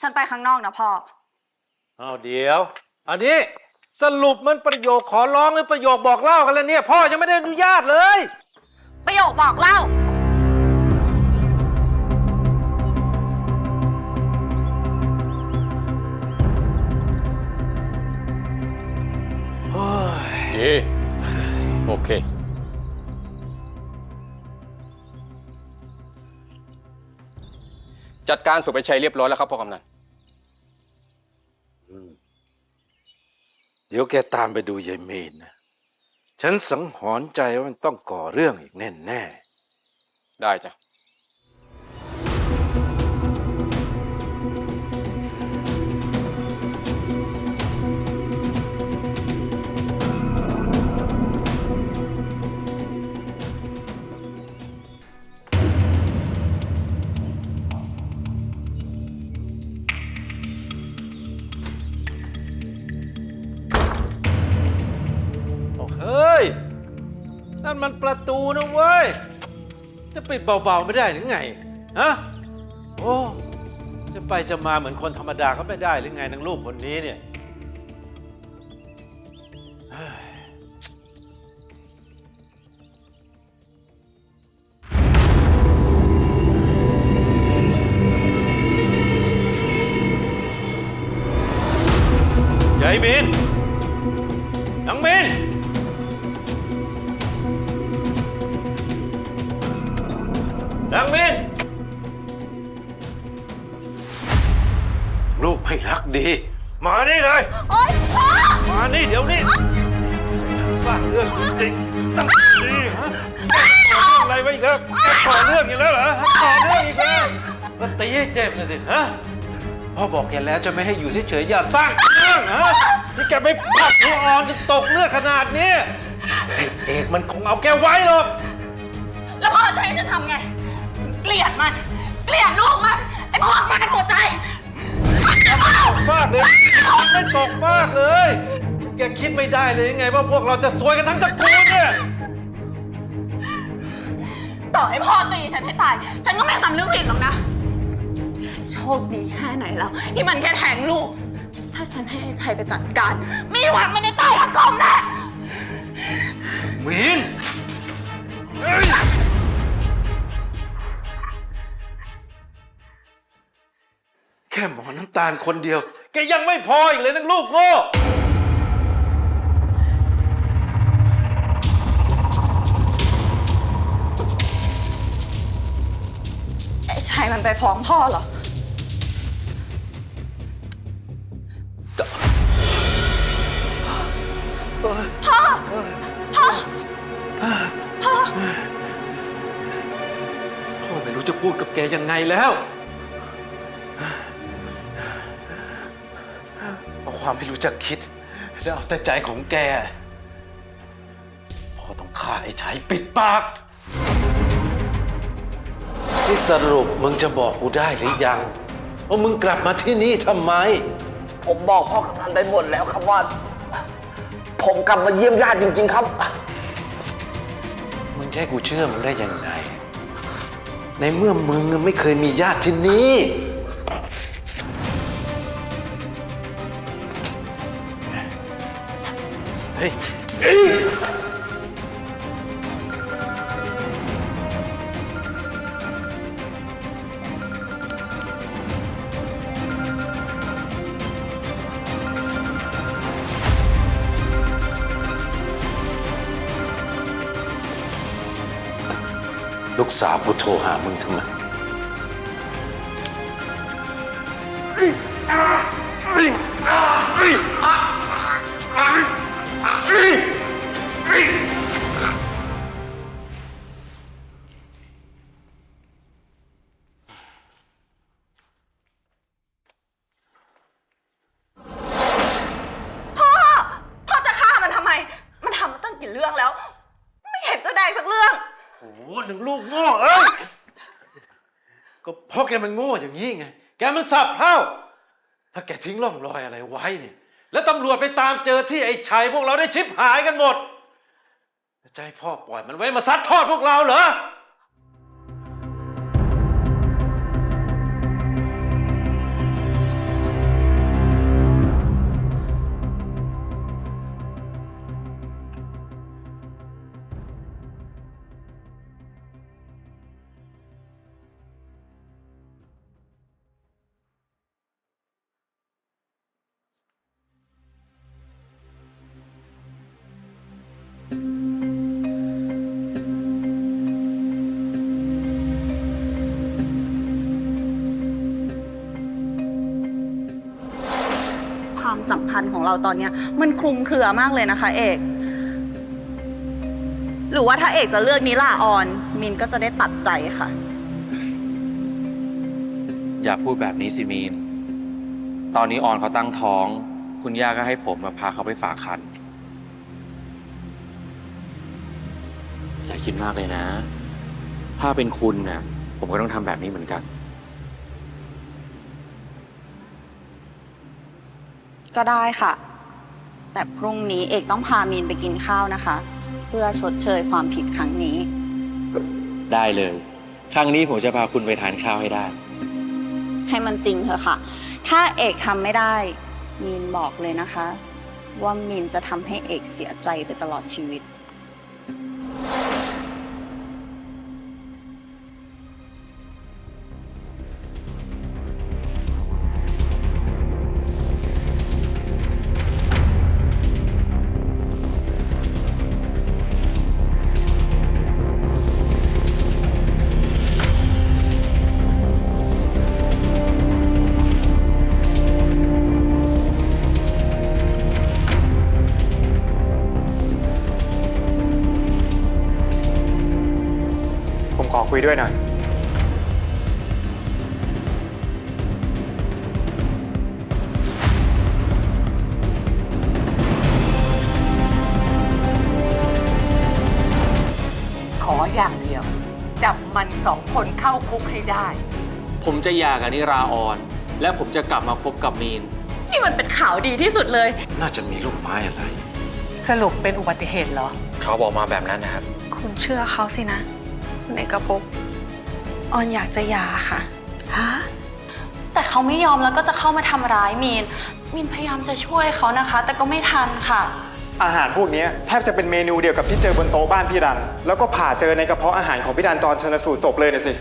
ฉันไปข้างนอกนะพ่อเอาเดี๋ยว อันนี้สรุปมันประโยคขอร้องหรือประโยคบอกเล่ากันแล้วเนี่ย พ่อยังไม่ได้อนุญาตเลย ประโยคบอกเล่า เย่โอเค จัดการสุภชัยเรียบร้อยแล้วครับพ่อกำนันเดี๋ยวแกตามไปดูยายเมนนะ ฉันสังหรณ์ใจว่ามันต้องก่อเรื่องอีกแน่แน่ได้จ้ะ นั่นมันประตูนะเว้ย จะปิดเบาๆไม่ได้หรือไง ฮะ โอ้ จะไปจะมาเหมือนคนธรรมดาเขาไม่ได้หรือไงนางลูกคนนี้เนี่ยยายมินนางมิน นางมินลูกไม่รักดี มานี่เลย โอ๊ยพ่อมานี่เดี๋ยวนี้สร้างเรื่องจริงๆตั้งนี่ฮะก่อเรื่องอะไรไว้อีกแล้วแกก่อเรื่องอีกแล้วเหรอก่อเรื่องอีกแล้วก็ตีให้เจ็บนะสิฮะพ่อบอกแกแล้วจะไม่ให้อยู่เฉยๆอย่าสร้างเรื่องฮะนี่แกไปผลักหัวอ่อนจนตกเลือดขนาดนี้ไอ้เอกมันคงเอาแกไว้หรอก แล้วพ่อจะให้ฉันทำไงฉัน เกลียดมัน เกลียดลูกมันไอ้พวกมันหัวใจฟากเลยไม่ตกฟากเลย แกคิดไม่ได้เลยยังไงว่าพวกเราจะซวยกันทั้งตระกูลเนี่ย ต่อให้พ่อตีฉันให้ตาย ฉันก็ไม่สำนึกผิดหรอกนะ โชคดีแค่ไหนแล้วที่มันแค่แทงลูก ถ้าฉันให้ไอ้ชัยไปจัดการ มีหวังมันจะตายทั้งกลมแน่มิน ตาลคนเดียว แกยังไม่พออีกเลยนักลูกโง่ ไอ้ชัยมันไปฟ้องพ่อเหรอพ่อไม่รู้จะพูดกับแกยังไงแล้ว ความไม่รู้จักคิด แล้วเอาแต่ใจของแกพ่อต้องฆ่าไอ้ชายปิดปาก ที่สรุปมึงจะบอกกูได้หรือยัง ว่ามึงกลับมาที่นี่ทำไม ผมบอกพ่อกำนันไปหมดแล้วครับว่า ผมกลับมาเยี่ยมญาติจริง ๆ ครับ มึงจะให้กูเชื่อมึงได้ยังไง ในเมื่อมึงไม่เคยมีญาติที่นี่ เฮ้ย ลูกสาวกูโทรหามึงทำไม พ่อ พ่อจะฆ่ามันทำไม มันทำมาตั้งกี่เรื่องแล้ว ไม่เห็นจะได้สักเรื่อง โอ้โหหนึ่งลูกโง่เอ้ยก็เพราะแกมันโง่อย่างนี้ไง แกมันสับเพร่าถ้าแกทิ้งร่องรอยอะไรไว้เนี่ย แล้วตำรวจไปตามเจอที่ไอ้ชัยพวกเราได้ชิบหายกันหมดจะให้พ่อปล่อยมันไว้มาซัดทอดพวกเราเหรอ ความสัมพันธ์ของเราตอนเนี้ย มันคลุมเครือมากเลยนะคะ เอก หรือว่าถ้าเอกจะเลือกนิลาออน มินก็จะได้ตัดใจค่ะ อย่าพูดแบบนี้สิมีน ตอนนี้ออนเขาตั้งท้อง คุณย่าก็ให้ผมมาพาเขาไปฝากคันอย่าคิดมากเลยนะ ถ้าเป็นคุณน่ะผมก็ต้องทำแบบนี้เหมือนกัน ก็ได้ค่ะ แต่พรุ่งนี้เอกต้องพามีนไปกินข้าวนะคะ เพื่อชดเชยความผิดครั้งนี้ ได้เลย ครั้งนี้ผมจะพาคุณไปทานข้าวให้ได้ ให้มันจริงเถอะค่ะ ถ้าเอกทำไม่ได้ มีนบอกเลยนะคะ ว่ามีนจะทำให้เอกเสียใจไปตลอดชีวิต ยด้วยหน่อย ขออย่างเดียว จับมันสองคนเข้าคุกให้ได้ ผมจะหย่ากับนิราออน และผมจะกลับมาคบกับมีน นี่มันเป็นข่าวดีที่สุดเลย น่าจะมีลูกไม้อะไร สรุปเป็นอุบัติเหตุเหรอ เขาบอกมาแบบนั้นนะครับ คุณเชื่อเขาสินะ คุณเอกภพออนอยากจะหย่าค่ะ ฮะ แต่เขาไม่ยอมแล้วก็จะเข้ามาทำร้ายมีน มีนพยายามจะช่วยเขานะคะ แต่ก็ไม่ทันค่ะ อาหารพวกนี้แทบจะเป็นเมนูเดียวกับที่เจอบนโต๊ะบ้านพี่รัน แล้วก็ผ่าเจอในกระเพาะอาหารของพี่รันตอนชนสูตรศพเลยนะสิ